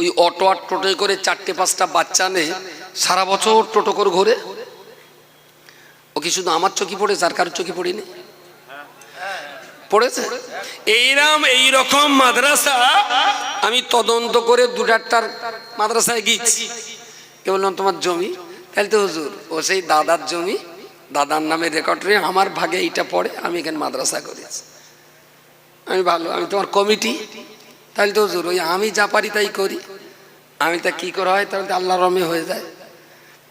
ওই অটো আর টোটোয় করে চারটে পাঁচটা বাচ্চা নে সারা বছর টোটো করে ঘোরে। ও কি শুধু আমার চোখে পড়েছে আর কারোর চোখে পড়েনি? পড়েছে? এইরাম, এইরকম মাদ্রাসা, আমি তদন্ত করে দু চারটার মাদ্রাসায় গিয়েছি। কে বললাম তোমার জমি? তাহলে তো হুজুর, ও সেই দাদার জমি। দাদার নামে রেকর্ড রে, আমার ভাগে এইটা পড়ে, আমি এখানে মাদ্রাসা করেছি। আমি ভালো, আমি তোমার কমিটি। তাহলে তো হুজুর, ওই আমি যা পারি তাই করি। আমি তা কি করা হয়? তাহলে আল্লাহ রমে হয়ে যায়।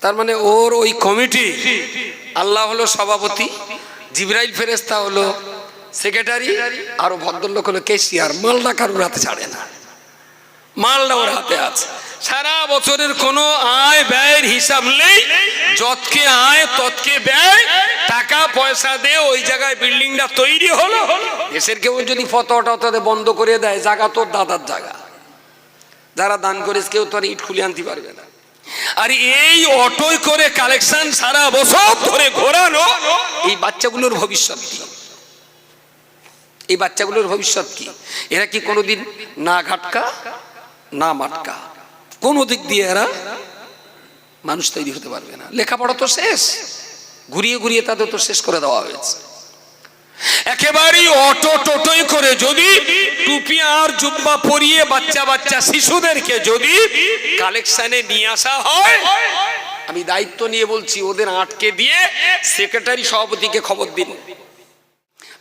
তার মানে ওর ওই কমিটি, আল্লাহ হলো সভাপতি, জিব্রাইল ফেরেস্তা হলো সেক্রেটারি, আর ভদ্রলোক হলো কেশিয়ার। মালদা কারুর হাতে ছাড়ে না। মালদা ওর হাতে আছে। সারা বছরের কোনো আয় ব্যয়ের হিসাব নেই। যতকে আয়, ততকে ব্যয় টাকা পয়সা দিয়ে ওই জায়গায় বিল্ডিংটা তৈরি হলো। দেশের কেউ যদি ফতোটা তাদের বন্ধ করে দেয় জায়গা তোর দাদার জায়গা। যারা দান করিস কেউ তো আর ইট খুলে আনতে পারবে না। আর এই অটোই করে কালেকশন সারা বছর ধরে ঘোরানো। এই বাচ্চাগুলোর ভবিষ্যৎ কি? এই বাচ্চাগুলোর ভবিষ্যৎ কি? এরা কি কোনোদিন না ঘাটকা না মাটকা? কোন দিক দিয়ে এরা মানুষ তৈরি হতে পারবে না। লেখাপড়া তো শেষ। ঘুরিয়ে ঘুরিয়ে তাদের তো শেষ করে দেওয়া হয়েছে। একেবারেই অটো টোটোই করে যদি টুপি আর জুব্বা পরিয়ে বাচ্চা বাচ্চা শিশুদেরকে যদি কালেকশনে নিয়ে আসা হয়, আমি দায়িত্ব নিয়ে বলছি, ওদের আটকে দিয়ে সেক্রেটারি সভাপতিকে খবর দিন।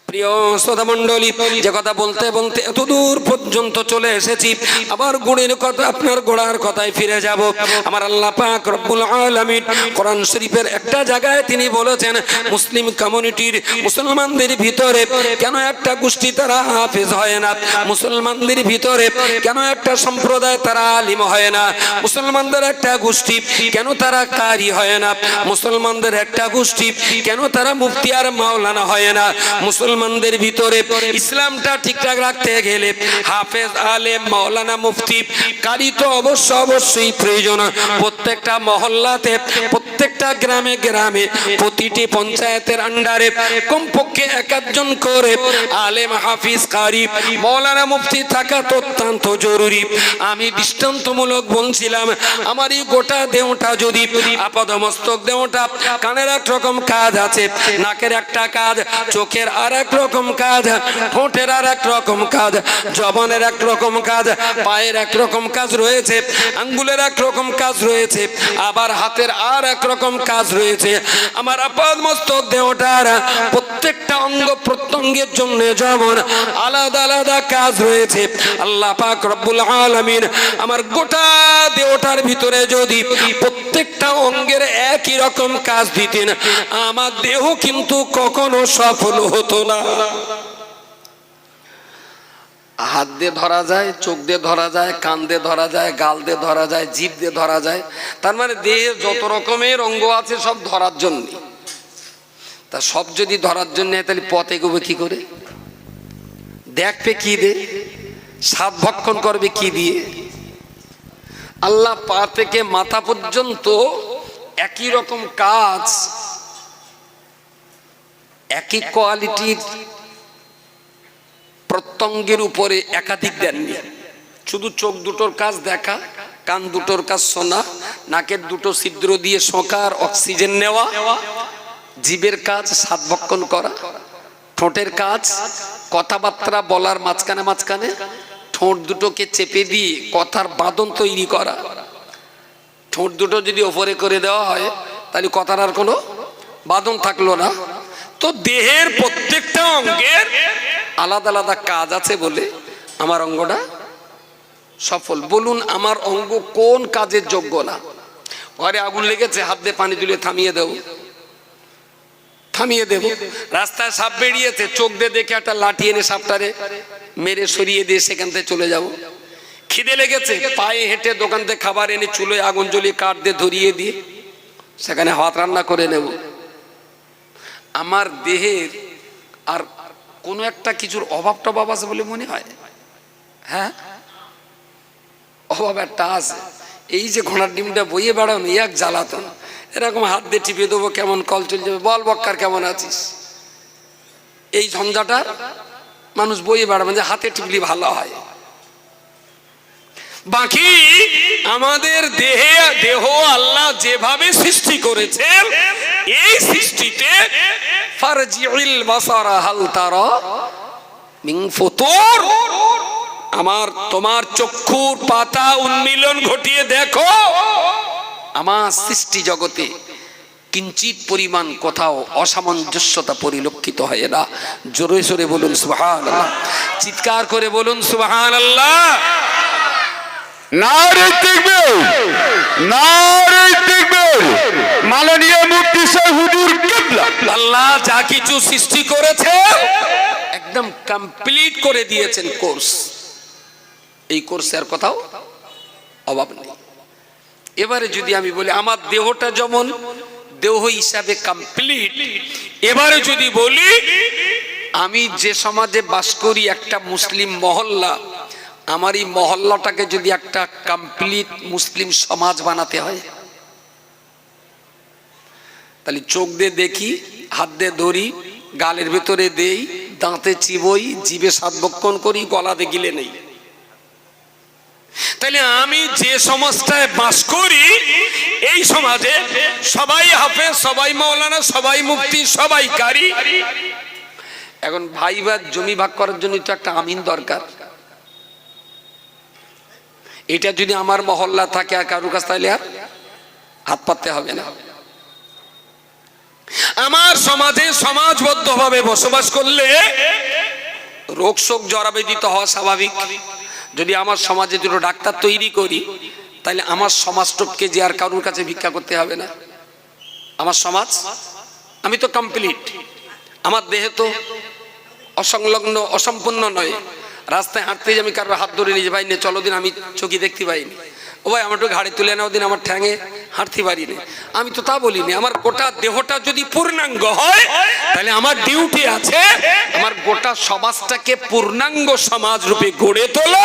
প্রিয় শ্রোতা মণ্ডলী যে কথা বলতে বলতে এত দূর পর্যন্ত চলে এসেছি আবার গুণের কথা, আপনার গোড়ার কথায় ফিরে যাব। আমার আল্লাহ পাক রব্বুল আলামিন কোরআন শরীফের একটা জায়গায় তিনি বলেছেন, মুসলিম কমিউনিটির মুসলমানদের ভিতরে কেন একটা গোষ্ঠী তারা হাফেজ হয় না? মুসলমানদের ভিতরে কেন একটা সম্প্রদায় তারা আলিম হয় না? মুসলমানদের একটা গোষ্ঠী কেন তারা কারি হয় না? মুসলমানদের একটা গোষ্ঠী কেন তারা মুফতি আর মাওলানা হয় না? মুসলমানদের ভিতরে ইসলামটা ঠিকঠাক রাখতে গেলে হাফেজ, আলেম, মাওলানা মুফতি কারি তো অবশ্য অবশ্যই প্রয়োজন। প্রত্যেকটা মহল্লাতে, প্রত্যেকটা গ্রামে গ্রামে, প্রতিটি পঞ্চায়েতের আন্ডারে, কমপক্ষে এক একজন করে আলেম, হাফিজ, কারি মৌলানা মুফতি থাকা তো অত্যন্ত জরুরি। আমি দৃষ্টান্তমূলক বলছিলাম, আমার এই গোটা দেহটা যদি আপাদমস্তক দেহটা, কানের এক রকম কাজ আছে, নাকের একটা কাজ, চোখের আর রকম কাজ, ঠোঁটের আর এক রকম কাজ, জবানের এক রকম কাজ, পায়ের এক রকম কাজ রয়েছে, আঙ্গুলের এক রকম কাজ রয়েছে, আবার হাতের আর এক রকম কাজ রয়েছে। আমার আপাদ মস্তক দেহটার প্রত্যেকটা অঙ্গ প্রত্যঙ্গের জন্য যেমন আলাদা আলাদা কাজ রয়েছে, আল্লাহ পাক রব্বুল আলামিন আমার গোটা দেহটার ভিতরে যদি প্রত্যেকটা অঙ্গের একই রকম কাজ দিতেন, আমার দেহ কিন্তু কখনো সফল হতো না। হাত দিয়ে ধরা যায়, চোখ দিয়ে ধরা যায়, কান দিয়ে ধরা যায়, গাল দিয়ে ধরা যায়, জিভ দিয়ে ধরা যায়। তার মানে দেহে যত রকমের অঙ্গ আছে সব ধরার জন্য। তা সব যদি ধরার জন্য তাহলে পথ এগোবে কি করে? দেখবে কি দে সাত ভক্ষণ করবে কি দিয়ে? আল্লাহ পা থেকে মাথা পর্যন্ত একই রকম কাজ একই কোয়ালিটির প্রত্যঙ্গের উপরে একাধিক দেননি। শুধু চোখ দুটোর কাজ দেখা, কান দুটোর কাজ শোনা, নাকের দুটো ছিদ্র দিয়ে শোঁকার অক্সিজেন নেওয়া, জীবের কাজ সাত ভক্ষণ করা, ঠোঁটের কাজ, কথাবার্তা বলার মাঝখানে মাঝখানে, ঠোঁট দুটোকে চেপে দিয়ে কথার বাদন তৈরি করা। ঠোঁট দুটো যদি ওপরে করে দেওয়া হয়, তাহলে কথার আর কোনো বাদন থাকল না। তো দেহের প্রত্যেকটা অঙ্গের আলাদা আলাদা কাজ আছে বলে আমার অঙ্গটা সফল। বলুন, আমার অঙ্গ কোন কাজের যোগ্য না? ঘরে আগুন লেগেছে, হাত দিয়ে পানি তুলে থামিয়ে দেবো। থামিয়ে দেব। রাস্তায় সাপ বেরিয়েছে, চোখ দিয়ে দেখে একটা লাঠি এনে সাপটারে মেরে সরিয়ে দিয়ে সেখান থেকে চলে যাব। খিদে লেগেছে, পায়ে হেঁটে দোকান থেকে খাবার এনে চুলোয় আগুন জ্বলিয়ে কাঠ দিয়ে ধরিয়ে দিয়ে সেখানে হাত রান্না করে নেব। আমার দেহের আর কোনো একটা কিছুর অভাব টভাব আছে বলে মনে হয়? হ্যাঁ? অভাব একটা আছে। এই যে ঘোড়ার ডিমটা বইয়ে বেড়ানো এক জ্বালাতন। এরকম হাত দিয়ে টিপে দেবো, কেমন কল চলে যাবে। বল, বক্কার, কেমন আছিস? এই ঝঞ্ঝাটা মানুষ বইয়ে বেড়াবে যে হাতে টিপলি ভালো হয়। বাকি আমাদের দেহে, দেহ আল্লাহ যেভাবে সৃষ্টি করেছেন এই সৃষ্টিতে ফারজিউল বাসারা, হাল তারা মিন ফুতুর, আমার তোমার চক্ষুর পাতা উন্মিলন ঘটিয়ে দেখো। আমার সৃষ্টি জগতে কিঞ্চিত পরিমাণ কোথাও অসামঞ্জস্যতা পরিলক্ষিত হয় না। জোরে সোরে বলুন সুবহান চিৎকার করে বলুন সুবহান আল্লাহ নারে দেখবে নারে দেখবে। মাননীয় সাহেব হুজুর আল্লাহ যা কিছু সৃষ্টি করেছে, একদম কমপ্লিট করে দিয়েছেন কোর্স এই কোর্সের কথাও অভাব নেই। এবারে যদি আমি বলি, আমার দেহটা যেমন দেহ হিসাবে কমপ্লিট এবারে যদি বলি, আমি যে সমাজে বাস করি একটা মুসলিম মহল্লা আমার এই মহল্লাটাকে যদি একটা কমপ্লিট মুসলিম সমাজ বানাতে হয়, তাহলে চোখ দিয়ে দেখি, হাত দিয়ে ধরি, গালের ভেতরে দেই, দাঁতে চিবই, জিভে সাতবক্ষণ করি, গলাতে গিলে নেই। তাহলে আমি যে সমাজটায় বাস করি, এই সমাজে সবাই হাফে সবাই মৌলানা সবাই মুক্তি সবাই কারি। এখন ভাই বা জমি ভাগ করার জন্য তো একটা আমিন দরকার। এটা যদি আমার মহল্লা থাকে আর কারুর কাছ তাহলে আর হাত পাততে হবে না। আমার সমাজে সমাজবদ্ধভাবে বসবাস করলে রোগ শোক জরাবেদিত হওয়া স্বাভাবিক। যদি আমার সমাজে দুটো ডাক্তার তৈরি করি তাহলে আমার সমাজটপকে যে আর কারুর কাছে ভিক্ষা করতে হবে না। আমার সমাজ, আমি তো কমপ্লিট আমার দেহে তো অসংলগ্ন, অসম্পূর্ণ নয়। রাস্তায় হাঁটতে যে আমি কারোর হাত ধরে নিজে ভাই নিয়ে চলো দিন, আমি চোখে দেখতে পাইনি। ও ভাই আমার একটু ঘাড়ে তুলে নাও দিন, আমার ঠ্যাঙে হাঁটতে পারিনি। আমি তো তা বলিনি, আমার গোটা দেহটা যদি পূর্ণাঙ্গ হয়, তাহলে আমার ডিউটি আছে, আমার গোটা সমাজটাকে পূর্ণাঙ্গ সমাজ রূপে গড়ে তোলা,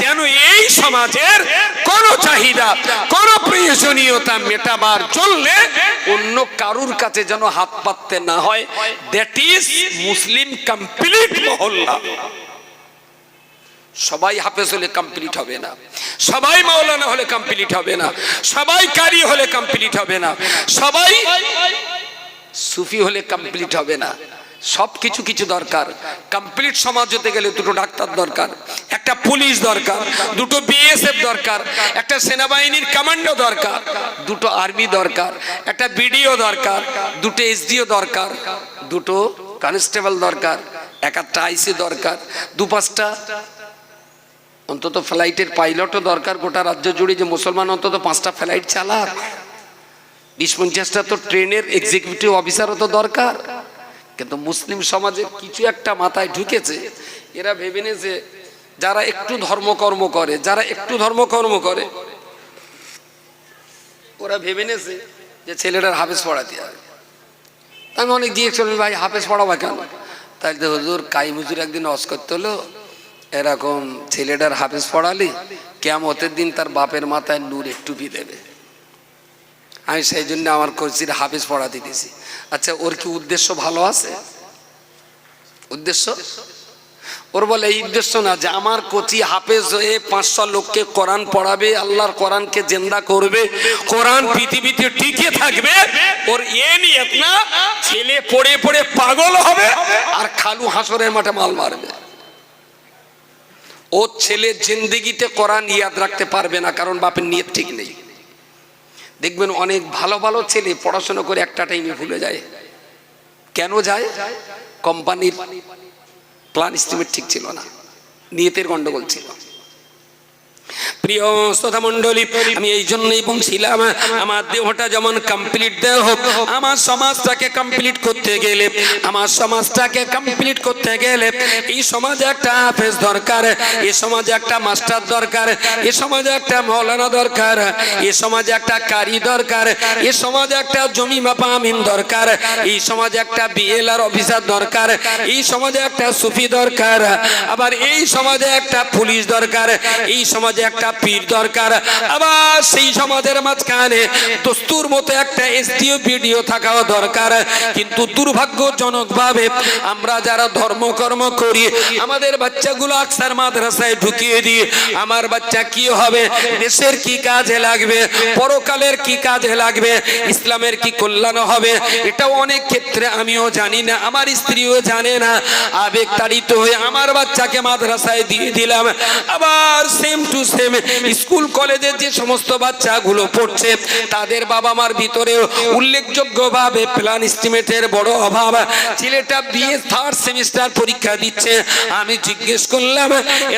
যেন এই সমাজের কোন চাহিদা, কোন প্রয়োজনীয়তা মেটাবার চললে অন্য কারুর কাছে যেন হাত পাততে না হয়। দ্যাট ইজ মুসলিম কমপ্লিট মহল্লা সবাই হাফেজ হলে কমপ্লিট হবে না। সবাই মাওলানা হলে কমপ্লিট হবে না। সবাই কারি হলে কমপ্লিট হবে না। সবাই সুফি হলে কমপ্লিট হবে না। সব কিছু কিছু দরকার। কমপ্লিট সমাজ হতে গেলে দুটো ডাক্তার দরকার, একটা পুলিশ দরকার, দুটো বিএসএফ দরকার, একটা সেনাবাহিনীর কমান্ডো দরকার, দুটো আর্মি দরকার, একটা বিডিও দরকার, দুটো এসডিও দরকার, দুটো কনস্টেবল দরকার একটা আইসি দরকার, দু পাঁচটা অন্তত ফ্লাইটের পাইলটও দরকার গোটা রাজ্য জুড়ে যে মুসলমান অন্তত পাঁচটা ফ্লাইট চালাক। বিশ পঞ্চাশটা তো ট্রেনের এক্সিকিউটিভ অফিসারও তো দরকার। কিন্তু মুসলিম সমাজে কিছু একটা মাথায় ঢুকেছে, এরা ভেবে নিয়েছে, যারা একটু ধর্মকর্ম করে, যারা একটু ধর্মকর্ম করে, ওরা ভেবে নিয়েছে যে ছেলেটার হাফেজ পড়াতে হবে। আমি অনেক দিয়েছি ভাই, হাফেজ পড়াবা কেন? তাই তো হুজুর কাই হুজুর একদিন অস করতে হলো এরকম ছেলেটার হাফেজ পড়ালি কেমতের দিন তার বাপের মাথায় নূরের টুপি দেবে। আমি সেই জন্য আমার কচির হাফেজ পড়াতে দিয়েছি আচ্ছা ওর কি উদ্দেশ্য ভালো আছে? উদ্দেশ্য? ওর বলে, এই উদ্দেশ্য না যে আমার কচি হাফেজ হয়ে পাঁচশো লোককে কোরআন পড়াবে, আল্লাহর কোরআনকে জেন্দা করবে, কোরআন পৃথিবীতে টিকে থাকবে, ওর এ নিয়ে না, ছেলে পড়ে পড়ে পাগল হবে, আর খালু হাসরের মাঠে মাল মারবে। ও ছেলে জিন্দিগিতে কোরআন ইয়াদ রাখতে পারবে না, কারণ বাপের নিয়ত ঠিক নেই। দেখবেন অনেক ভালো ভালো ছেলে পড়াশোনা করে একটা টাইমে ভুলে যায়। কেন যায়? কোম্পানির প্ল্যান এস্টিমেট ঠিক ছিল না। নিয়তের গন্ডগোল ছিল। প্রিয় শ্রোতা মন্ডলী আমি এই জন্যই বলছিলাম, আমার দেহটা যেমন কমপ্লিট দেহ আমার সমাজটাকে কমপ্লিট করতে গেলে, আমার সমাজটাকে কমপ্লিট করতে গেলে, এই সমাজে একটা হাফেজ দরকার, এই সমাজে একটা মাস্টার দরকার, এই সমাজে একটা মৌলানা দরকার, এই সমাজে একটা কারি দরকার, এই সমাজে একটা জমি মাপা আমিন দরকার, এই সমাজে একটা বিএলআর অফিসার দরকার, এই সমাজে একটা সুফি দরকার, আবার এই সমাজে একটা পুলিশ দরকার, এই সমাজে একটা পীর দরকার। আবার সেই সমাজের মাঝখানে দস্তুর মতো একটা এসডিও ভিডিও থাকাও দরকার। কিন্তু দুর্ভাগ্যজনক ভাবে আমরা যারা ধর্মকর্ম করি, আমাদের বাচ্চাগুলো আকসার মাদ্রাসায় ঢুকিয়ে দিই। আমার বাচ্চা কি হবে? দেশের কি কাজে লাগবে? পরকালের কি কাজে লাগবে? ইসলামের কি কল্যাণ হবে? এটাও অনেক ক্ষেত্রে আমিও জানি না, আমার স্ত্রীও জানে না। আবেগ তাড়িত হয়ে আমার বাচ্চাকে মাদ্রাসায় দিয়ে দিলাম। আবার সেম টু সেম স্কুল, কলেজের যে সমস্ত বাচ্চাগুলো পড়ছে, তাদের বাবা মার ভিতরে উল্লেখযোগ্যভাবে প্ল্যান এস্টিমেটের বড় অভাব। ছেলেটা বিএ থার্ড সেমিস্টার পরীক্ষা দিচ্ছে। আমি জিজ্ঞেস করলাম,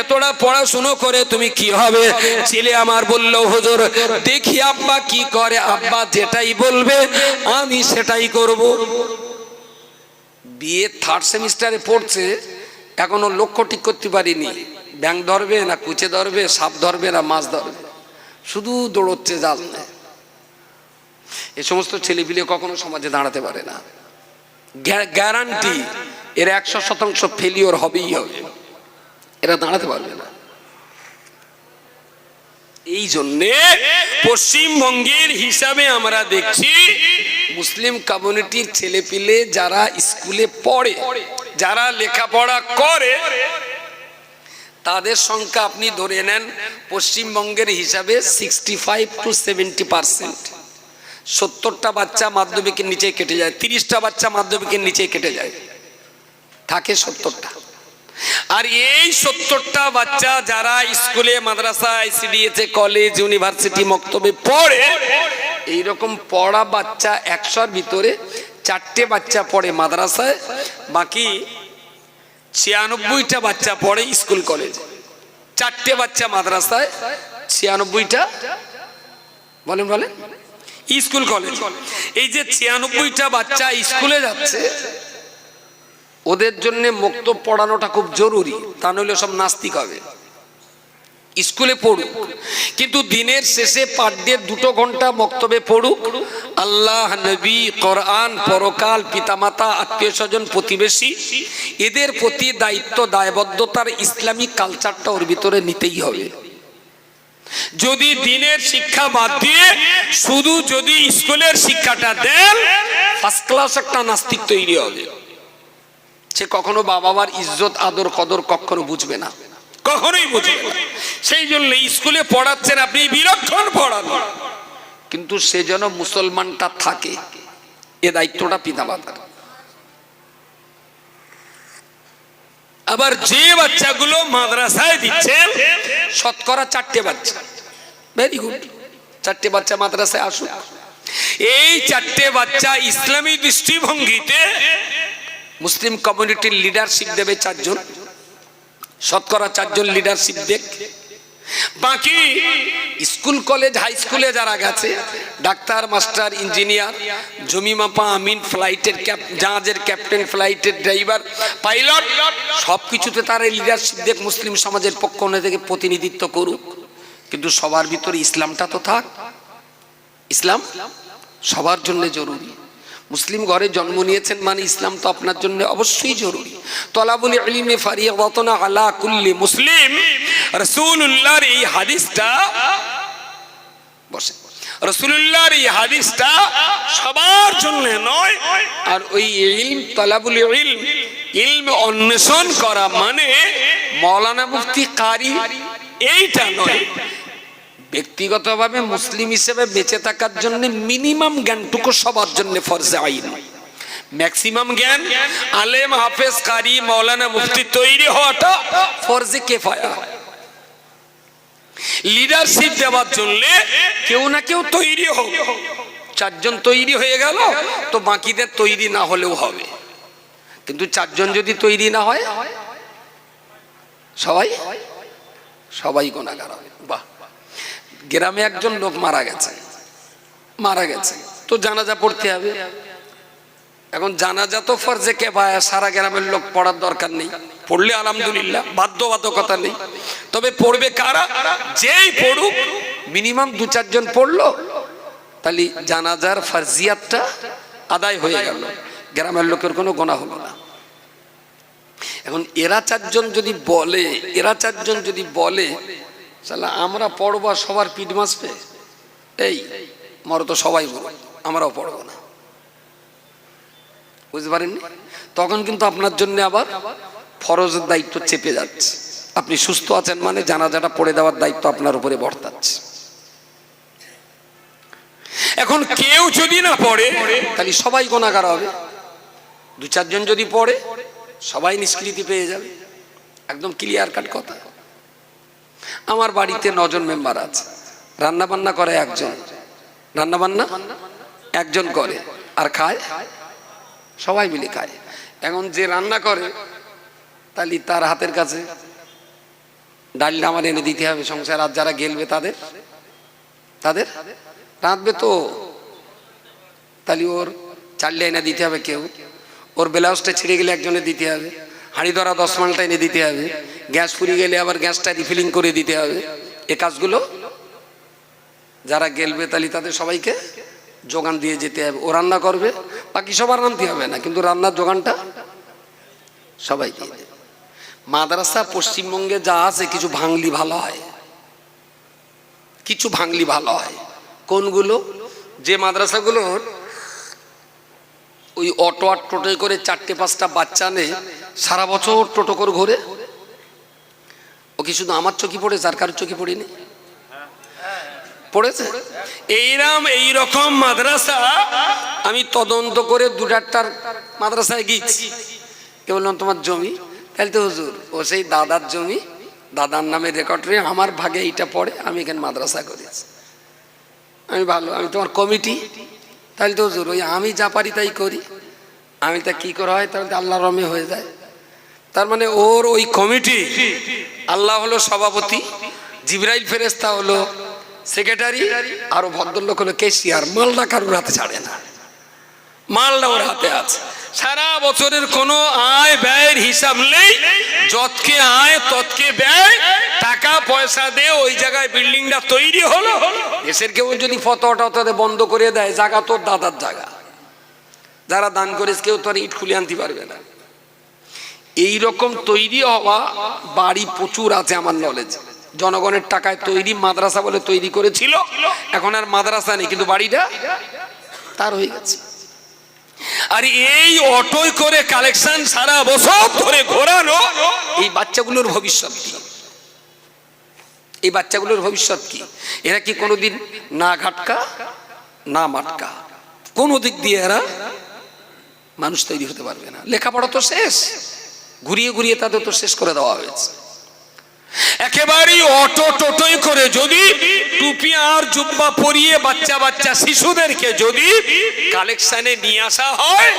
এতটা পড়াশুনো করে তুমি কি হবে? ছেলে আমার বলল, হুজুর, দেখি আব্বা কি করে। আব্বা যেটাই বলবে, আমি সেটাই করব। বিএ থার্ড সেমিস্টারে পড়ছে, এখনও লক্ষ্য ঠিক করতে পারিনি। ব্যাংক ধরবে না কুচে ধরবে, সাপ ধরবে না মাছ ধরবে। শুধু দৌড়চ্ছে জাল। নেয় এ সমস্ত ছেলেপিলে কখনো সমাজে দাঁড়াতে পারে না। গ্যারান্টি, এর একশো শতাংশ ফেলিওর হবেই হবে। এরা দাঁড়াতে পারবে না। এই জন্যে পশ্চিমবঙ্গের হিসাবে আমরা দেখছি, মুসলিম কমিউনিটির ছেলেপিলে যারা স্কুলে পড়ে, যারা লেখাপড়া করে তাদের সংখ্যা আপনি ধরে নেন, পশ্চিমবঙ্গের হিসাবে sixty five to seventy percent সত্তরটা বাচ্চা মাধ্যমিকের নিচে কেটে যায়, তিরিশটা বাচ্চা মাধ্যমিকের নিচে কেটে যায়। থাকে সত্তরটা। আর এই সত্তরটা বাচ্চা যারা স্কুলে মাদ্রাসায় আইসিডিএসে কলেজ ইউনিভার্সিটি মক্তবে পড়ে, এইরকম পড়া বাচ্চা একশোর ভিতরে চারটে বাচ্চা পড়ে মাদ্রাসায়, বাকি ছিয়ানব্বইটা বাচ্চা পড়ে স্কুল কলেজ। চারটে বাচ্চা মাদ্রাসায়, ছিয়ানব্বইটা বলেন বলেন। School college. এই যে ছিয়ানব্বইটা বাচ্চা স্কুলে যাচ্ছে, ওদের জন্য মুক্ত পড়ানোটা খুব জরুরি, তা নইলে সব নাস্তিক হবে। স্কুলে পড়ুক। কিন্তু দিনের শেষে পার ডে দুটো ঘণ্টা বক্তব্যে পড়ুক। আল্লাহ, নবী, কোরআন, পরকাল, পিতামাতা আত্মীয় স্বজন প্রতিবেশী, এদের প্রতি দায়িত্ব, দায়বদ্ধতার ইসলামিক কালচারটা ওর ভিতরে নিতেই হবে। যদি দিনের শিক্ষা বাদ দিয়ে শুধু যদি স্কুলের শিক্ষাটা দেন ফার্স্ট ক্লাস একটা নাস্তিক তৈরি হবে। সে কখনো বাবা মার ইজ্জত আদর কদর কখনো বুঝবে না। কখনোই বুঝবে না। সেই জন্য স্কুলে পড়াচ্ছেন আপনি বিলক্ষণ পড়ান। কিন্তু সে যেন মুসলমানটা থাকে এ দায়িত্বটা পিতামাতার। আবার যে বাচ্চাগুলো মাদ্রাসায় দিচ্ছেন শতকরা চারটে বাচ্চা। ভেরি গুড চারটে বাচ্চা মাদ্রাসায় আসুক। এই চারটে বাচ্চা ইসলামী দৃষ্টিভঙ্গিতে মুসলিম কমিউনিটির লিডারশিপ দেবে চারজন। শতকরা চারজন লিডারশিপ দেখ। বাকি স্কুল, কলেজ হাই স্কুলে যারা গেছে, ডাক্তার, মাস্টার ইঞ্জিনিয়ার জমি মাপা, আমিন ফ্লাইটের ক্যাপ জাহাজের ক্যাপ্টেন ফ্লাইটের ড্রাইভার পাইলট সব কিছুতে তারা লিডারশিপ দেখ, মুসলিম সমাজের পক্ষ থেকে প্রতিনিধিত্ব করুক। কিন্তু সবার ভিতরে ইসলামটা তো থাক। ইসলাম সবার জন্য জরুরি। মুসলিম ঘরে জন্ম নিয়েছেন মানে ইসলাম তো আপনার জন্য অবশ্যই জরুরি। তলাবুল ইলমে ফারিয়াদাতুনা আলা কুল্লি মুসলিম। রাসূলুল্লাহর এই হাদিসটা বসে। রাসূলুল্লাহর এই হাদিসটা সবার জন্য নয়। আর ওই ইলম, তলাবুল ইলম ইলম অন্বেষণ করা মানে মাওলানা মুফতি কারি, এইটা নয়। ব্যক্তিগতভাবে মুসলিম হিসেবে বেঁচে থাকার জন্য মিনিমাম জ্ঞানটুকু সবার জন্য ফরজে আইন। ম্যাক্সিমাম জ্ঞান আলেম, হাফেজ, কারি মৌলানা মুফতি তৈরি হওয়াটা ফরজে কেফায়া। লিডারশিপ দেওয়ার জন্য কেউ না কেউ তৈরি হোক। চারজন তৈরি হয়ে গেল, তো বাকিদের তৈরি না হলেও হবে। কিন্তু চারজন যদি তৈরি না হয়, সবাই সবাই গোনাগার হবে। গ্রামে একজন লোক মারা গেছে। মারা গেছে। তো জানাজা পড়তে হবে। এখন জানাজা তো ফরজে কে পায় সারা গ্রামের লোক পড়ার দরকার নেই। পড়লে আলহামদুলিল্লাহ, বাধ্যবাধকতা নেই। তবে পড়বে কারা? যেই পড়ুক, মিনিমাম দু চারজন পড়ল। তাহলে জানাজার ফার্জিয়াতটা আদায় হয়ে গেল। গ্রামের লোকের কোনো গোনা হলো না। এখন এরা চারজন যদি বলে, এরা চারজন যদি বলে সালা, আমরা পড়ব আর সবার পিঠ মাসবে এই মর তো সবাই বলো আমরাও পড়ব না। বুঝতে পারেননি? তখন কিন্তু আপনার জন্য আবার ফরজের দায়িত্ব চেপে যাচ্ছে। আপনি সুস্থ আছেন মানে জানাজাটা পড়ে দেওয়ার দায়িত্ব আপনার উপরে বর্তাচ্ছে। এখন কেউ যদি না পড়ে, তাহলে সবাই গোনাগার হবে। দু চারজন যদি পড়ে, সবাই নিষ্কৃতি পেয়ে যাবে। একদম ক্লিয়ার কাট কথা। আমার বাড়িতে নজন মেম্বার আছে। রান্না বান্না করে একজন। রান্না বান্না একজন করে আর খায়। সবাই মিলে খায়। এখন যে রান্না করে তাহলে তার হাতের কাছে। ডালটা আমার এনে দিতে হবে। সংসার আর যারা গেলবে তাদের। তাদের। রাঁধবে তো। তাহলে ওর চালটা এনে দিতে হবে কেউ। ওর ব্লাউজটা ছিঁড়ে গেলে একজনে দিতে হবে। হাঁড়ি ধরা দশ মালটা এনে দিতে হবে। গ্যাস ফুরিয়ে গেলে আবার গ্যাসটা রিফিলিং করে দিতে হবে। এ কাজগুলো যারা গেলবে তাহলে তাদের সবাইকে যোগান দিয়ে যেতে হবে। ও রান্না করবে, বাকি সবার রাঁধতে হবে না, কিন্তু রান্নার যোগানটা সবাই দিয়ে মাদ্রাসা পশ্চিমবঙ্গে যা আছে কিছু ভাঙলি ভালো হয়। কিছু ভাঙলি ভালো হয়। কোনগুলো? যে মাদ্রাসাগুলোর ওই অটো আর টোটোয় করে চারটে পাঁচটা বাচ্চা নে সারা বছর টোটো করে ঘোরে ও কি শুধু আমার চোখে পড়েছে? আর কারোর চোখে পড়েনি? পড়েছে? এইরাম এইরকম মাদ্রাসা, আমি তদন্ত করে দু চারটার মাদ্রাসায় গিয়েছি। কে বললাম তোমার জমি? তাহলে তো হুজুর, ও সেই দাদার জমি। দাদার নামে রেকর্ডে আমার ভাগে এইটা পড়ে, আমি এখানে মাদ্রাসা করেছি। আমি ভালো, আমি তোমার কমিটি। তাহলে তো হুজুর, ওই আমি যা পারি তাই করি। আমি তা কি করা হয়? তাহলে আল্লাহ রমে হয়ে যায়। তার মানে ওর ওই কমিটি, আল্লাহ হলো সভাপতি, জিব্রাইল ফেরেস্তা হলো সেক্রেটারি, আর ভদ্রলোক হলো কেশিয়ার। মালদা কারোর হাতে ছাড়ে না। মালদা ওর হাতে আছে। সারা বছরের কোনো আয় ব্যয়ের হিসাব নেই। যতকে আয়, ততকে ব্যয়। টাকা, পয়সা দিয়ে ওই জায়গায় বিল্ডিংটা তৈরি হলো। দেশের কেউ যদি ফতোটা তাদের বন্ধ করে দেয়, জায়গা তোর দাদার জায়গা। যারা দান করিস, কেউ তোর ইট খুলে আনতে পারবে না। এই রকম তৈরি হওয়া বাড়ি প্রচুর আছে আমার নলেজ জনগণের টাকায় তৈরি, মাদ্রাসা বলে তৈরি করেছিল। এখন আর মাদ্রাসা নেই, কিন্তু বাড়িটা তার হয়ে গেছে। আর এই অটোয় করে কালেকশন সারা বছর ধরে ঘোরানো, এই বাচ্চাগুলোর ভবিষ্যৎ কি? এই বাচ্চাগুলোর ভবিষ্যৎ কি? এরা কি কোনোদিন না ঘাটকা, না মাটকা? কোন দিক দিয়ে এরা মানুষ তৈরি হতে পারবে না। লেখাপড়া তো শেষ। ঘুরিয়ে ঘুরিয়ে তাদের তো শেষ করে দেওয়া হয়েছে। একেবারেই অটো টোটোই করে যদি টুপি আর জুব্বা পরিয়ে বাচ্চা বাচ্চা শিশুদেরকে যদি কালেকশনে নিয়ে আসা হয়,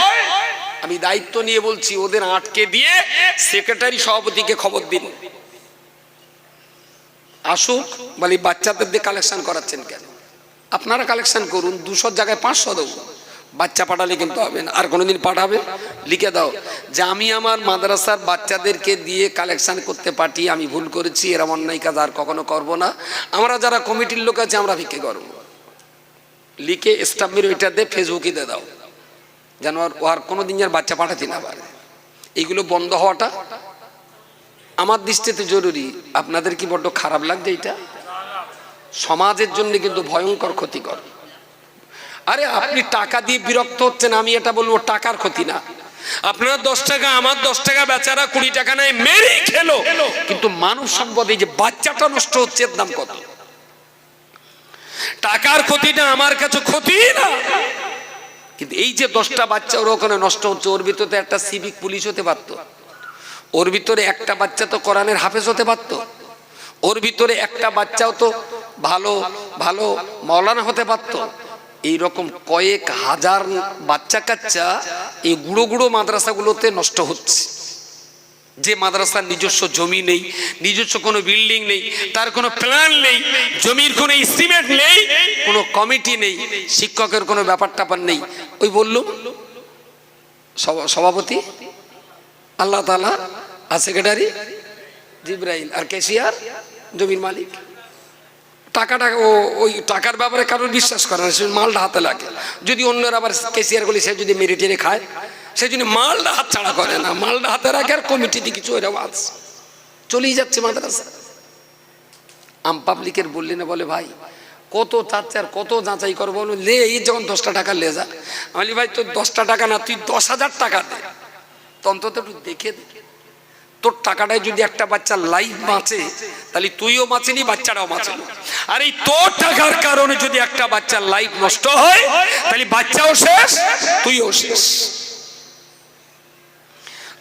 আমি দায়িত্ব নিয়ে বলছি, ওদের আটকে দিয়ে সেক্রেটারি সভাপতিকে খবর দিন। আসুক, বলি, বাচ্চাদের দিয়ে কালেকশন করাচ্ছেন কেন? আপনারা কালেকশন করুন দুশো জায়গায় পাঁচশো দেবো। বাচ্চা পাঠালে কিন্তু হবে না, আর কোনোদিন পাঠাবে? লিখে দাও, যে আমি আমার মাদ্রাসার বাচ্চাদেরকে দিয়ে কালেকশন করতে পাঠিয়ে আমি ভুল করেছি এরম অন্যায় কাজ আর কখনো করব না। আমরা যারা কমিটির লোক আছে, আমরা ভিক্ষে করব। লিখে স্টাম্পের ওইটা দিয়ে ফেসবুকে দিয়ে দাও, যেন আর ও আর কোনোদিন আর বাচ্চা পাঠাতে না পারে। এইগুলো বন্ধ হওয়াটা আমার দৃষ্টিতে জরুরি। আপনাদের কি বড্ড খারাপ লাগছে এটা সমাজের জন্য কিন্তু ভয়ঙ্কর ক্ষতিকর। আরে আপনি টাকা দিয়ে বিরক্ত হচ্ছেন, আমি এটা বলব, টাকার ক্ষতি না। আপনার দশ টাকা, আমার দশ টাকা, বেচারা কুড়ি টাকা নেয় মেরেই খেলো। কিন্তু মানব সম্পদ, এই যে বাচ্চাটা নষ্ট হচ্ছে, এর দাম কত? টাকার ক্ষতিটা আমার কাছে ক্ষতি না। কিন্তু এই যে দশটা বাচ্চা ওর ওখানে নষ্ট হচ্ছে, ওর ভিতরে একটা সিভিক পুলিশ হতে পারতো। ওর ভিতরে একটা বাচ্চা তো কোরআনের হাফেজ হতে পারতো। ওর ভিতরে একটা বাচ্চাও তো ভালো ভালো মৌলানা হতে পারতো। এইরকম কয়েক হাজার বাচ্চা কাচ্চা এই গুঁড়ো গুঁড়ো মাদ্রাসাগুলোতে নষ্ট হচ্ছে। যে মাদ্রাসার নিজস্ব জমি নেই, নিজস্ব কোনো বিল্ডিং নেই, তার কোনো প্ল্যান নেই, জমির কোনো এস্টিমেট নেই, কোনো কমিটি নেই, শিক্ষকের কোনো ব্যাপার ট্যাপার নেই। ওই বলল সভাপতি, আল্লাহ তালা আর সেক্রেটারি জিব্রাইল আর কেশিয়ার জমির মালিক। টাকাটা ও ওই টাকার ব্যাপারে কারোর বিশ্বাস করে না, সে মালটা হাতে লাগে। যদি অন্যরা আবার কেসিয়ার গুলি সে যদি মেরে টেরে খায়, সে যদি মালটা হাত ছাড়া করে না, মালটা হাতে রাখে আর কমিটিতে কিছু এরকম আছে। চলেই যাচ্ছে মাদ্রাসা। আম পাবলিকের বললি না, বলে, ভাই, কত চাচ্ছে আর কত যাচাই করব? বলো, লে, এই যখন দশটা টাকা লে যা। আমি ভাই, তোর দশটা টাকা না, তুই দশ হাজার টাকা দে। তো অন্তত একটু দেখে দে। তোর টাকাটায় যদি একটা বাচ্চা লাইফ বাঁচে, তাহলে তুইও বাঁচেনি বাচ্চাটাও বাঁচে আর এই তোর টাকার কারণে যদি একটা বাচ্চার লাইফ নষ্ট হয়, তাহলে বাচ্চাও শেষ, তুইও শেষ।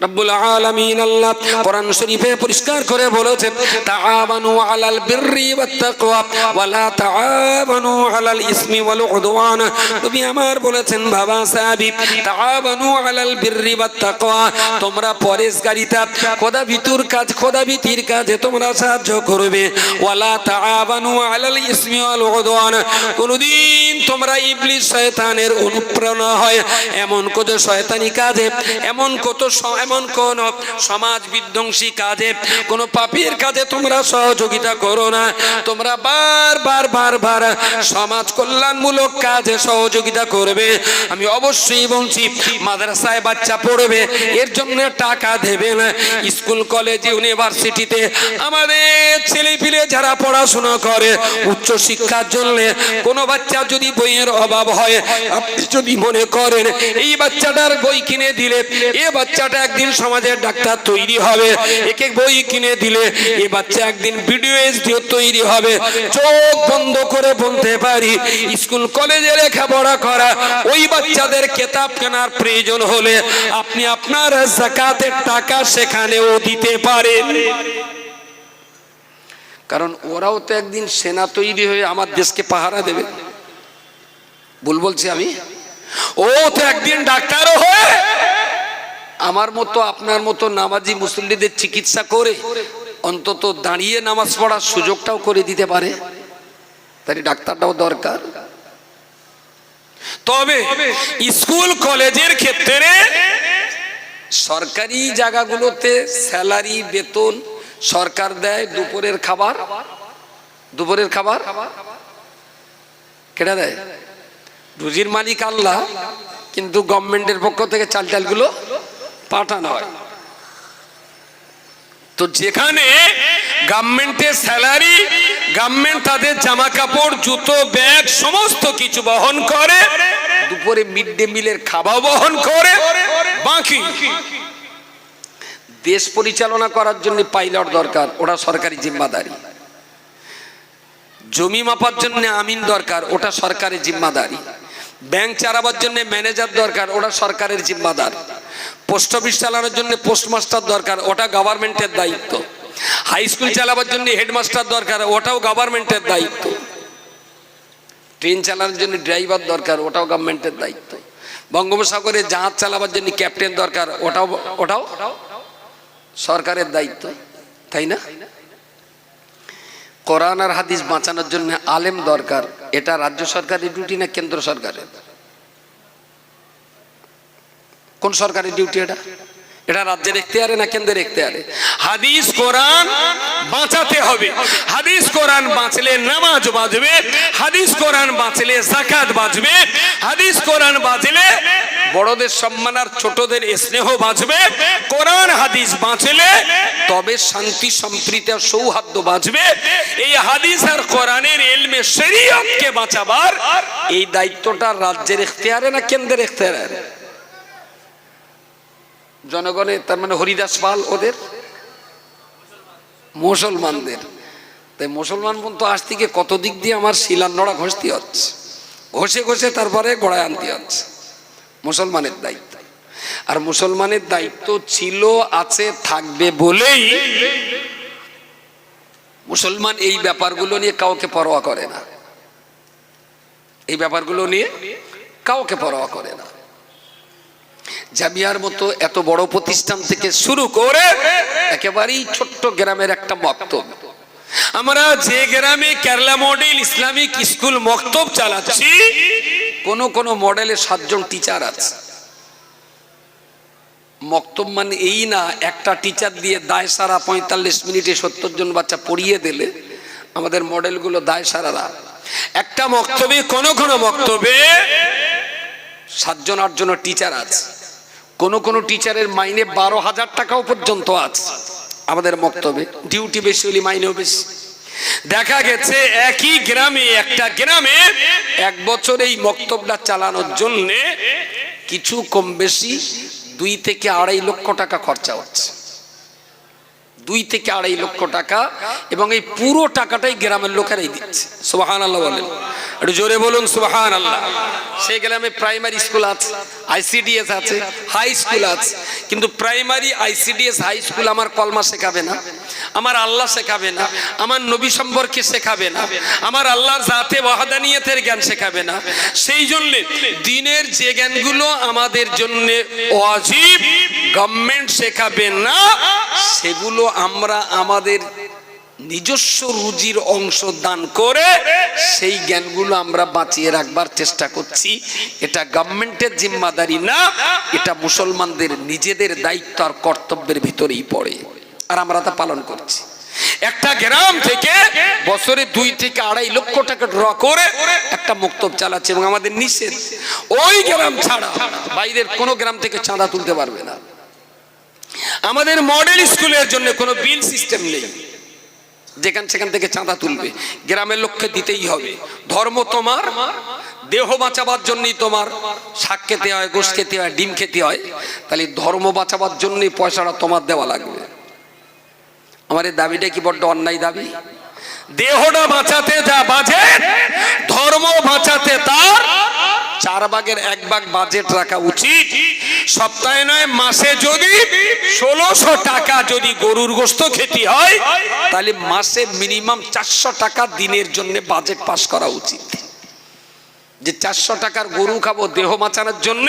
রব্বুল আলামিন আল্লাহ কোরআন শরীফে পরিষ্কার করে বলেছেন, তাআবানু আলাল বিররি ওয়াত তাকওয়া ওয়া লা তাআবানু আলাল ইসমি ওয়াল উদওয়ান। নবী আমার বলেছেন, বাবা সাহাবী, তাআবানু আলাল বিররি ওয়াত তাকওয়া তোমরা পরেশগারিতা, খোদা ভিতুর কাজ, খোদা ভীতির কাজে তোমরা সাহায্য করবে। ওয়া লা তাআবানু আলাল ইসমি ওয়াল উদওয়ান। কোনদিন তোমরা ইবলিস শয়তানের অনুপ্রেরণা হয়, এমন কত শয়তানি কাজে, এমন কত এমন কোন সমাজ বিধ্বংসী কাজে, কোন পাপীর কাজে তোমরা সহযোগিতা করো না। তোমরা বার বার বার বার সমাজ কল্যাণমূলক কাজে সহযোগিতা করবে। আমি অবশ্যই বলছি, মাদ্রাসায় বাচ্চা পড়বে, এর জন্য টাকা দেবে না। স্কুল, কলেজ, ইউনিভার্সিটিতে আমাদের ছেলে পিলে যারা পড়াশোনা করে, উচ্চ শিক্ষার জন্য কোনো বাচ্চা যদি বইয়ের অভাব হয়, আপনি যদি মনে করেন, এই বাচ্চাটার বই কিনে দিলে, এ বাচ্চাটা একদিন সমাজের ডাক্তার তৈরি হবে একে বই কিনে দিলে এ বাচ্চা একদিন ভিডিও এসডিও তৈরি হবে। চোখ বন্ধ করে বলতে পারি, স্কুল কলেজে লেখাপড়া করা, ওই বাচ্চাদের কেতাব কেনার প্রয়োজন হলে আপনি আপনার জাকাতের টাকা সেখানেও দিতে পারেন। কারণ ওরাও তো একদিন সেনা তৈরি হয়ে আমার দেশকে পাহারা দেবে। ভুল বলছি আমি? ও তো একদিন ডাক্তারও হয়ে আমার মতো, আপনার মতো নামাজি মুসল্লিদের চিকিৎসা করে অন্তত দাঁড়িয়ে নামাজ পড়ার সুযোগটাও করে দিতে পারে। তাই ডাক্তারটাও দরকার। তবে স্কুল, কলেজের ক্ষেত্রে সরকারি জায়গাগুলোতে স্যালারি, বেতন সরকার দেয় দুপুরের খাবার। দুপুরের খাবার? কেটা দেয়? রুজির মালিক আল্লাহ, কিন্তু গভর্নমেন্টের পক্ষ থেকে চাল চালগুলো পাঠানো হয়। তো যেখানে গভর্নমেন্টের স্যালারি গভর্নমেন্ট তাদের জামা কাপড় জুতো ব্যাগ সমস্ত কিছু বহন করে, দুপুরে মিড ডে মিলের খাবার বহন করে, বাকি দেশ পরিচালনা করার জন্য পাইলট দরকার ওটা সরকারি জিম্মাদারি। জমি মাপার জন্য আমিন দরকার, ওটা সরকারের জিম্মাদারি। ব্যাংক চালাবার জন্য ম্যানেজার দরকার, ওটা সরকারের জিম্মাদার। পোস্ট অফিস চালানোর জন্য পোস্টমাস্টার দরকার, ওটা গভর্নমেন্টের দায়িত্ব। হাই স্কুল চালাবার জন্য হেডমাস্টার দরকার, ওটাও গভর্নমেন্টের দায়িত্ব। ট্রেন চালানোর জন্য ড্রাইভার দরকার, ওটাও গভর্নমেন্টের দায়িত্ব। বঙ্গোপসাগরে জাহাজ চালাবার জন্য ক্যাপ্টেন দরকার, ওটাও ওটাও সরকারের দায়িত্ব, তাই না? কোরআন আর হাদিস বাঁচানোর জন্য আলেম দরকার, এটা রাজ্য সরকারের ডিউটি না কেন্দ্র সরকারের? কোন সরকারের ডিউটি এটা? এটা রাজ্যের এখতিয়ারে না কেন্দ্রের এখতিয়ারে হাদিস, কোরআন বাঁচাতে হবে। হাদিস, কোরআন বাঁচলে নামাজ বাঁচবে হাদিস, কোরআন বাঁচলে জাকাত বাঁচবে হাদিস, কোরআন বাঁচলে বড়দের সম্মান আর ছোটদের স্নেহ বাঁচবে কোরআন, হাদিস বাঁচলে তবে শান্তি, সম্প্রীতি আর সৌহার্দ্য বাঁচবে এই হাদিস আর কোরআনের এলমে শরীয়তকে বাঁচাবার এই দায়িত্বটা রাজ্যের এখতিয়ারে না কেন্দ্রের এখতিয়ারে জনগণের তার মানে হরিদাস পাল ওদের মুসলমানদের। তাই মুসলমান পর্যন্ত আজ থেকে কত দিক দিয়ে আমার শিলার নড়া ঘষতে হচ্ছে? ঘষে ঘষে তারপরে গড়ায় আনতে হচ্ছে। মুসলমানের দায়িত্ব। আর মুসলমানের দায়িত্ব ছিল, আছে, থাকবে বলেই মুসলমান এই ব্যাপারগুলো নিয়ে কাউকে পরোয়া করে না। এই ব্যাপারগুলো নিয়ে কাউকে পরোয়া করে না। জামিয়ার মতো এত বড় প্রতিষ্ঠান থেকে শুরু করে একেবারেই ছোট্ট গ্রামের একটা বক্তব্য আমরা যে গ্রামে কেরালা মডেল ইসলামিক স্কুল মক্তব চালাচ্ছি, কোন কোন মডেলে সাতজন টিচার আছে। মক্তব মানে এই না, একটা টিচার দিয়ে দায় সারা পঁয়তাল্লিশ মিনিটে সত্তর জন বাচ্চা পড়িয়ে দিলে আমাদের মডেলগুলো দায় সারারা একটা মক্তবে, কোন কোন মক্তবে সাতজন, আটজন টিচার আছে। কোন কোন টিচারের মাইনে বারো হাজার টাকাও পর্যন্ত আছে। আমাদের মক্তবে। ডিউটি বেশি হলে মাইনেও বেশি। দেখা গেছে একই গ্রামে, একটা গ্রামে এক বছর এই মক্তবটা চালানোর জন্যে কিছু কম বেশি দুই থেকে আড়াই লক্ষ টাকা খরচা হচ্ছে। দুই থেকে আড়াই লক্ষ টাকা এবং এই পুরো টাকাটাই গ্রামের লোকেরাই দিচ্ছে। সুবাহান আল্লাহ বলেন। একটু জোরে বলুন সুবাহান আল্লাহ সেই গ্রামে প্রাইমারি স্কুল আছে, আইসিডিএস আছে, হাই স্কুল আছে। কিন্তু প্রাইমারি, আইসিডিএস, হাই স্কুল আমার কলমা শেখাবে না, আমার আল্লাহ শেখাবে না, আমার নবী সম্পর্কে শেখাবে না, আমার আল্লাহর জাতে ওয়াহাদানিয়তের জ্ঞান শেখাবে না। সেই জন্য দিনের যে জ্ঞানগুলো আমাদের জন্য অজীব গভর্নমেন্ট শেখাবে না, সেগুলো আমরা আমাদের নিজস্ব রুজির অংশ দান করে সেই জ্ঞানগুলো আমরা বাঁচিয়ে রাখবার চেষ্টা করছি। এটা গভর্নমেন্টের জিম্মাদারি না, এটা মুসলমানদের নিজেদের দায়িত্ব আর কর্তব্যের ভিতরেই পড়ে। আর আমরা তা পালন করছি। একটা গ্রাম থেকে বছরে দুই থেকে আড়াই লক্ষ টাকা ড্র করে একটা মুক্তব চালাচ্ছে এবং আমাদের নিষেধ। ওই গ্রাম ছাড়া বাইরের কোনো গ্রাম থেকে চাঁদা তুলতে পারবে না। আমাদের মডেল স্কুলের জন্য কোনো বিল সিস্টেম নেই। যেখান সেখান থেকে চাঁদা তুলবে। গ্রামের লক্ষ্যে দিতেই হবে। ধর্ম তোমার, দেহ বাঁচাবার জন্যই তোমার। শাক খেতে হয়, গোশ খেতে হয়, ডিম খেতে হয়। তাহলে ধর্ম বাঁচাবার জন্যই পয়সাটা তোমার দেওয়া লাগবে। আমার এই দাবিটা কি বড্ড অন্যায় দাবি? দেহটা বাঁচাতে যা বাজে, ধর্ম বাঁচাতে তার চার ভাগের এক ভাগ বাজেট রাখা উচিত। সপ্তাহে নয়, মাসে যদি ষোলোশো টাকা যদি গরুর গোস্ত খেতে হয়, তাহলে মাসে মিনিমাম চারশো টাকা দিনের জন্য বাজেট পাস করা উচিত। যে চারশো টাকার গরু খাব দেহ বাঁচানোর জন্য,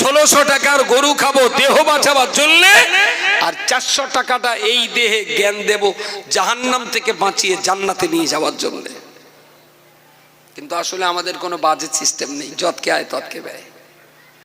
ষোলোশো টাকার গরু খাব দেহ বাঁচাবার জন্য, আর চারশো টাকাটা এই দেহে জ্ঞান দেব জাহান্নাম থেকে বাঁচিয়ে জান্নাতে নিয়ে যাওয়ার জন্য। কিন্তু আসলে আমাদের কোনো বাজেট সিস্টেম নেই যতকে আয় ততকে ব্যয়।